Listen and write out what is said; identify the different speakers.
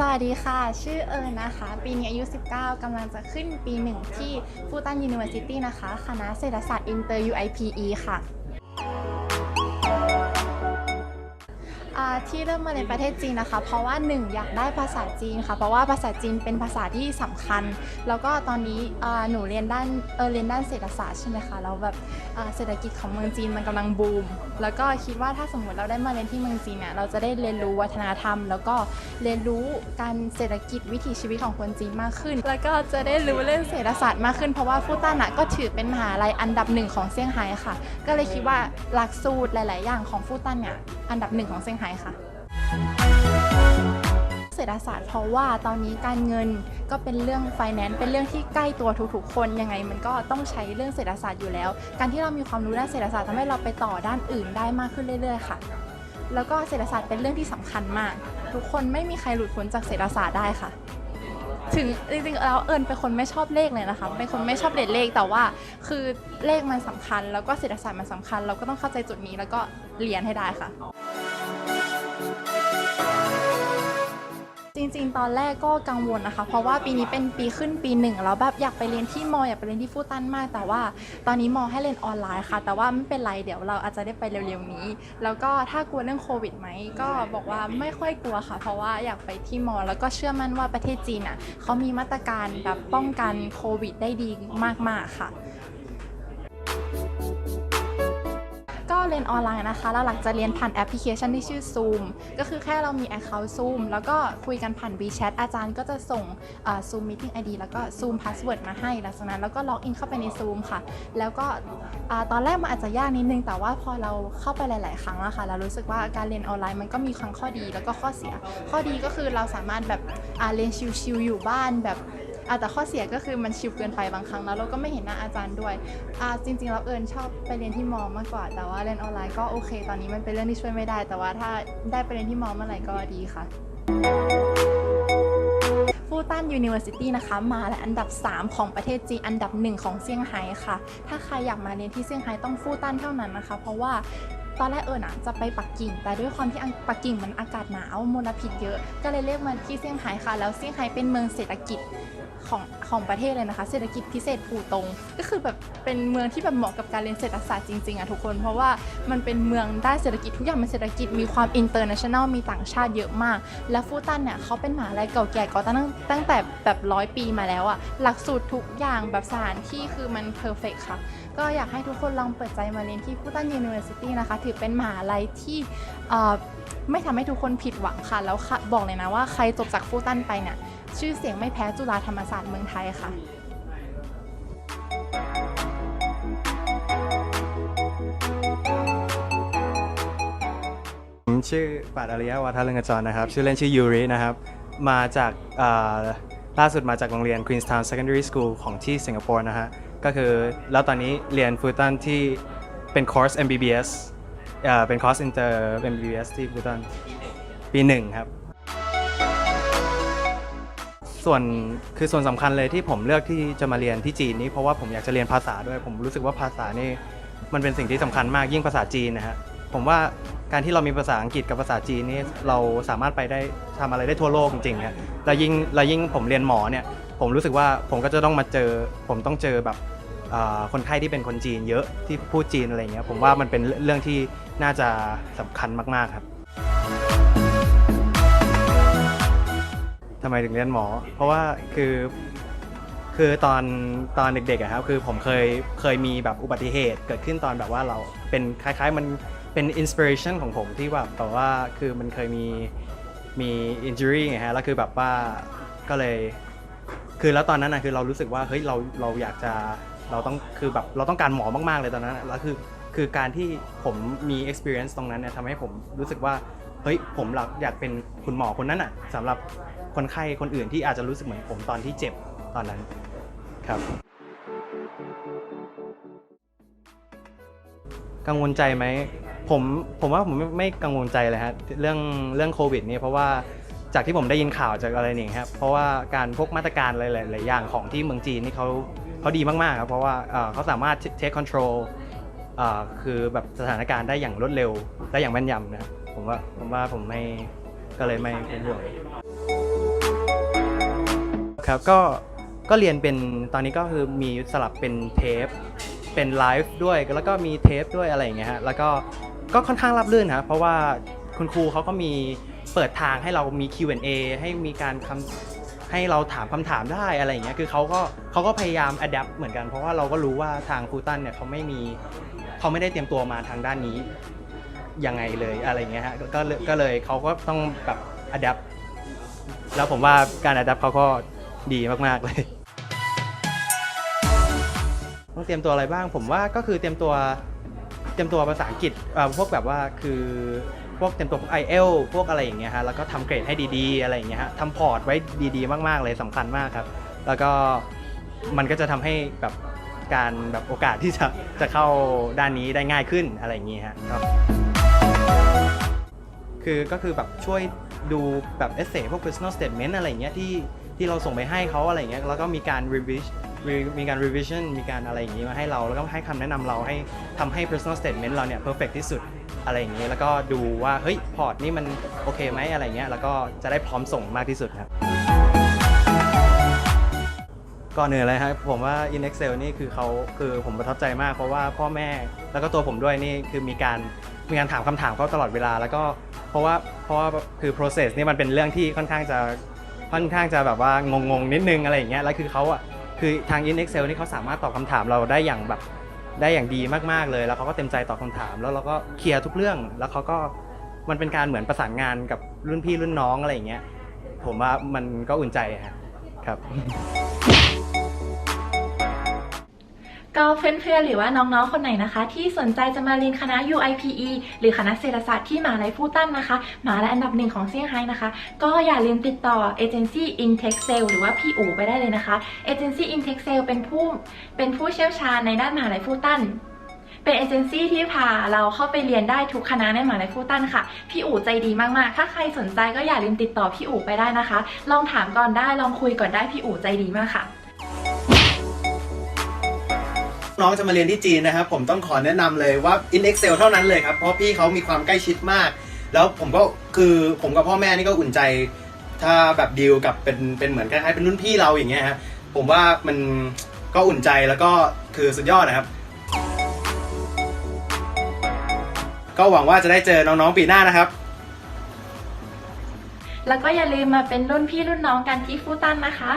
Speaker 1: สวัสดีค่ะ ชื่อเอิญนะคะ ปีนี้อายุ 19 กำลังจะขึ้นปีหนึ่งที่ฟูตันยูนิเวอร์ซิตี้นะคะ คณะเศรษฐศาสตร์อินเตอร์ UIPE ค่ะ ที่เริ่มมาในประเทศจีนนะคะ เพราะว่าหนึ่งอยากได้ภาษาจีนค่ะ เพราะว่าภาษาจีนเป็นภาษาที่สำคัญ แล้วก็ตอนนี้หนูเรียนด้านเออเรียนด้านเศรษฐศาสตร์ใช่ไหมคะแล้วแบบเศรษฐกิจของเมืองจีนมันกำลังบูม แล้วก็คิดว่าถ้าสมมติเราได้มาเรียนที่เมืองจีนเนี่ยเราจะได้เรียนรู้วัฒนธรรม แล้วก็เรียนรู้การเศรษฐกิจวิถีชีวิตของคนจีนมากขึ้น แล้วก็จะได้รู้เรื่องเศรษฐศาสตร์มากขึ้น เพราะว่าฟูตันะก็ถือเป็นมหาลัยอันดับหนึ่งของเซี่ยงไฮ้ค่ะ ก็เลยคิดว่าหลักสูตรหลาย ๆ อย่างของฟูตันเนี่ยอันดับหนึ่งของเซี่ยงไฮ้ค่ะ เศรษฐศาสตร์เพราะว่าตอนนี้การเงินก็เป็นเรื่อง finance เป็นเรื่องที่ใกล้ตัวทุกๆ คนยังไงมันก็ต้องใช้เรื่องเศรษฐศาสตร์อยู่แล้ว การที่เรามีความรู้ด้านเศรษฐศาสตร์ทำให้เราไปต่อด้านอื่นได้มากขึ้นเรื่อยๆ ค่ะ แล้วก็เศรษฐศาสตร์เป็นเรื่องที่สำคัญมาก ทุกคนไม่มีใครหลุดพ้นจากเศรษฐศาสตร์ได้ค่ะ ถึงจริงๆแล้วเอิญเป็นคนไม่ชอบเลขเลยนะคะเป็นคนไม่ชอบเรียนเลขแต่ว่า คือเลขมันสำคัญ แล้วก็เศรษฐศาสตร์มันสำคัญ เราก็ต้องเข้าใจจุดนี้แล้วก็เรียนให้ได้ค่ะ ริง ๆ ตอนแรกก็กังวลนะคะ เพราะว่าปีนี้เป็นปีขึ้นปีหนึ่งแล้วแบบอยากไปเรียนที่มออยากไปเรียนที่ฟูตันมาก แต่ว่าตอนนี้มอให้เรียนออนไลน์ค่ะ แต่ว่าไม่เป็นไรเดี๋ยวเราอาจจะได้ไปเร็วๆนี้ แล้วก็ถ้ากลัวเรื่องโควิดไหมก็บอกว่าไม่ค่อยกลัวค่ะ เพราะว่าอยากไปที่มอ แล้วก็เชื่อมั่นว่าประเทศจีนอะเขามีมาตรการแบบป้องกันโควิดได้ดีมากๆค่ะ เรียนออนไลน์นะคะแล้วหลังจะเรียนผ่านแอปพลิเคชันที่ชื่อ Zoom ก็คือแค่เรามี Account Zoom แล้วก็คุยกันผ่าน WeChat อาจารย์ก็จะส่ง Zoom Meeting ID แล้วก็ Zoom Password มาให้หลังจากนั้นแล้วก็ล็อกอินเข้าไปใน Zoom ค่ะ แล้วก็ตอนแรกมันอาจจะยากนิดนึง แต่ว่าพอเราเข้าไปหลาย ๆ ครั้งแล้วค่ะ เรารู้สึกว่าการเรียนออนไลน์มันก็มีทั้งข้อดีแล้วก็ข้อเสีย ข้อดีก็คือเราสามารถแบบเรียนชิวๆอยู่บ้านแบบ แต่ข้อเสียก็คือมันชิวเกินไปบางครั้งแล้วเราก็ไม่เห็นหน้าอาจารย์ด้วยจริงๆแล้วเอิญชอบไปเรียนที่มอมากกว่า แต่ว่าเรียนออนไลน์ก็โอเค ตอนนี้มันเป็นเรื่องที่ช่วยไม่ได้ แต่ว่าถ้าได้ไปเรียนที่มอเมื่อไหร่ก็ดีค่ะฟูตันยูนิเวอร์ซิตี้นะคะ มาและอันดับ 3 ของประเทศจีนอันดับ 1 ของเซี่ยงไฮ้ค่ะ ถ้าใครอยากมาเรียนที่เซี่ยงไฮ้ต้องฟูตันเท่านั้นนะคะ เพราะว่า ตอนแรกเอิญอะจะไปปักกิ่ง แต่ด้วยความที่ปักกิ่งมันอากาศหนาวมลพิษเยอะ ก็เลยเลือกมาที่เซี่ยงไฮ้ค่ะ แล้วเซี่ยงไฮ้เป็นเมืองเศรษฐกิจของของประเทศเลยนะคะ เศรษฐกิจพิเศษภูตง ก็คือแบบเป็นเมืองที่แบบเหมาะกับการเรียนเศรษฐศาสตร์จริงๆอะทุกคน เพราะว่ามันเป็นเมืองด้านเศรษฐกิจทุกอย่างเป็นเศรษฐกิจมีความอินเตอร์เนชั่นแนลมีต่างชาติเยอะมาก และฟูตันเนี่ยเขาเป็นมหาลัยเก่าแก่ก่อตั้งตั้งแต่แบบร้อยปีมาแล้วอะหลักสูตรทุกอย่างแบบสถานที่คือมันเพอร์เฟกค่ะก็อยากให้ทุกคนลองเปิดใจมาเรียนที่ฟูตันยูนิเวอร์ซิตี้นะคะ ถือเป็นมหาลัยที่ไม่ทำให้ทุกคนผิดหวังค่ะ แล้วบอกเลยนะว่าใครจบจากฟูตันไปเนี่ยชื่อเสียงไม่แพ้จุฬาธรรมศาสตร์เมืองไทยค่ะ
Speaker 2: ผมชื่อปาดอาริยะวัฒนเรืองกจรนะครับ ชื่อเล่นชื่อยูรินะครับ มาจากา ล่าสุดมาจากโรงเรียน Queenstown Secondary School ของที่สิงคโปร์นะฮะ ก็คือแล้วตอนนี้เรียนฟูตันที่เป็นคอร์ส MBBS อ่าเป็นคอร์สอินเตอร์ MBBS ที่ฟูตันปีหนึ่งครับ ส่วนคือส่วนสำคัญเลยที่ผมเลือกที่จะมาเรียนที่จีนนี้เพราะว่าผมอยากจะเรียนภาษาด้วยผมรู้สึกว่าภาษานี่มันเป็นสิ่งที่สำคัญมากยิ่งภาษาจีนนะฮะ ผมว่าการที่เรามีภาษาอังกฤษกับภาษาจีนนี่เราสามารถไปได้ทำอะไรได้ทั่วโลกจริงๆฮะแล้วยิ่งแล้วยิ่งผมเรียนหมอเนี่ย ผมรู้สึกว่าผมก็จะต้องมาเจอ ผมต้องเจอแบบอ่าคนไข้ที่เป็นคนจีนเยอะที่พูดจีนอะไรเงี้ยผมว่ามันเป็นเรื่องที่น่าจะสำคัญมากๆครับทำไมถึงเรียนหมอ เพราะว่าคือ คือตอนตอนเด็กๆอะครับคือผมเคยเคยมีแบบอุบัติเหตุเกิดขึ้นตอนแบบว่าเราเป็นคล้ายๆมัน เป็นอินสปิเรชันของผมที่แบบแบบว่าคือมันเคยมีมีอินจูรี่ไงฮะแล้วคือแบบว่าก็เลย คือแล้วตอนนั้นนะคือเรารู้สึกว่าเฮ้ยเราเราอยากจะเราต้องคือแบบเราต้องการหมอมากๆเลยตอนนั้นอะแล้วคือคือการที่ผมมี experience ตรงนั้นเนี่ยทำให้ผมรู้สึกว่าเฮ้ยผมอยากอยากเป็นคุณหมอคนนั้นอะสำหรับคนไข้คนอื่นที่อาจจะรู้สึกเหมือนผมตอนที่เจ็บตอนนั้นครับ กังวลใจไหม ผมผมว่าผมไม่ไม่กังวลใจเลยฮะเรื่องเรื่องโควิดนี่เพราะว่าจากที่ผมได้ยินข่าวจากอะไรนี่ครับเพราะว่าการพวกมาตรการหลายๆหลายอย่างของที่เมืองจีนนี่เขาเขาดีมากๆครับเพราะว่าเอ่อเขาสามารถ take control เอ่อคือแบบสถานการณ์ได้อย่างรวดเร็วและอย่างแม่นยำนะครับผมว่าผมว่าผมไม่ก็เลยไม่เป็นห่วงครับก็ก็เรียนเป็นตอนนี้ก็คือมีสลับเป็นเทป เป็นไลฟ์ด้วยแล้วก็มีเทปด้วยอะไรอย่างเงี้ยฮะแล้วก็ก็ค่อนข้างรับรื่นนะเพราะว่าคุณครูเขาก็มีเปิดทางให้เรามี Q&A ให้มีการคำให้เราถามคำถามได้อะไรอย่างเงี้ยคือเขาก็เขาก็พยายาม adapt เหมือนกัน เพราะว่าเราก็รู้ว่าทางครูตันเนี่ยเขาไม่มีเขาไม่ได้เตรียมตัวมาทางด้านนี้ยังไงเลยอะไรอย่างเงี้ยฮะก็เลยก็เลยเขาก็ต้องแบบ adapt แล้วผมว่าการ adapt เขาก็ดีมากๆเลย เตรียมตัวอะไรบ้าง ผมว่าก็คือเตรียมตัวเตรียมตัวภาษาอังกฤษพวกแบบว่าคือพวกเตรียมตัวพวก IEL พวกอะไรอย่างเงี้ยฮะแล้วก็ทำเกรดให้ดีๆ อะไรอย่างเงี้ยฮะทำพอร์ตไว้ดีๆ มากๆเลยสำคัญมากครับ แล้วก็มันก็จะทำให้แบบการแบบโอกาสที่จะจะเข้าด้านนี้ได้ง่ายขึ้นอะไรอย่างเงี้ยฮะครับคือก็คือแบบช่วยดูแบบเอเซ่พวก personal statement อะไรอย่างเงี้ยที่ที่เราส่งไปให้เขาอะไรอย่างเงี้ยแล้วก็มีการ revision มีการ revision มีการอะไรอย่างงี้มาให้เรา แล้วก็ให้คำแนะนำเราให้ทำให้ personal statement เราเนี่ย perfect ที่สุดอะไรอย่างงี้ แล้วก็ดูว่า เฮ้ย พอร์ตนี่มันโอเคไหมอะไรเงี้ย แล้วก็จะได้พร้อมส่งมากที่สุดครับ ก่อนอื่นเลยครับผมว่า in excel นี่คือเขาคือผมประทับใจมาก เพราะว่าพ่อแม่แล้วก็ตัวผมด้วยนี่คือมีการมีการถามคำถามเขาตลอดเวลา แล้วก็เพราะว่าเพราะว่าคือ process นี่มันเป็นเรื่องที่ค่อนข้างจะค่อนข้างจะแบบว่างงๆนิดนึงอะไรอย่างเงี้ยแล้วคือเขาอะ คือทาง in excel นี่เขาสามารถตอบคำถามเราได้อย่างแบบได้อย่างดีมากๆเลย แล้วเขาก็เต็มใจตอบคำถาม แล้วเราก็เคลียร์ทุกเรื่อง แล้วเขาก็มันเป็นการเหมือนประสานงานกับรุ่นพี่รุ่นน้องอะไรอย่างเงี้ย ผมว่ามันก็อุ่นใจครับ
Speaker 1: ก็เพื่อนๆหรือว่าน้องๆคนไหนนะคะ ที่สนใจจะมาเรียนคณะ UIPE หรือคณะเศรษฐศาสตร์ที่มหาลัยฟูตันนะคะมหาลัยอันดับหนึ่งของเซี่ยงไฮ้นะคะ ก็อย่าลืมติดต่อเอเจนซี่ Intexcel หรือว่าพี่อู๋ไปได้เลยนะคะเอเจนซี่ Intexcel เป็นผู้เป็นผู้เชี่ยวชาญในด้านมหาลัยฟูตันเป็นเอเจนซี่ที่พาเราเข้าไปเรียนได้ทุกคณะในมหาลัยฟูตันค่ะ พี่อู๋ใจดีมากๆ ถ้าใครสนใจก็อย่าลืมติดต่อพี่อู๋ไปได้นะคะ ลองถามก่อนได้ ลองคุยก่อนได้ พี่อู๋ใจดีมากค่ะ
Speaker 3: น้องจะมาเรียนที่จีนนะครับผมต้องขอแนะนำเลยว่า in Excel เท่านั้นเลยครับ เพราะพี่เขามีความใกล้ชิดมาก แล้วผมก็คือผมกับพ่อแม่นี่ก็อุ่นใจ ถ้าแบบดีลกับเป็นเป็นเหมือนคล้ายๆเป็นรุ่นพี่เราอย่างเงี้ยฮะผมว่ามันก็อุ่นใจแล้วก็คือสุดยอดนะครับ ก็หวังว่าจะได้เจอน้องๆปีหน้านะครับ
Speaker 1: แล้วก็อย่าลืมมาเป็นรุ่นพี่รุ่นน้องกันที่ฟูตันนะคะ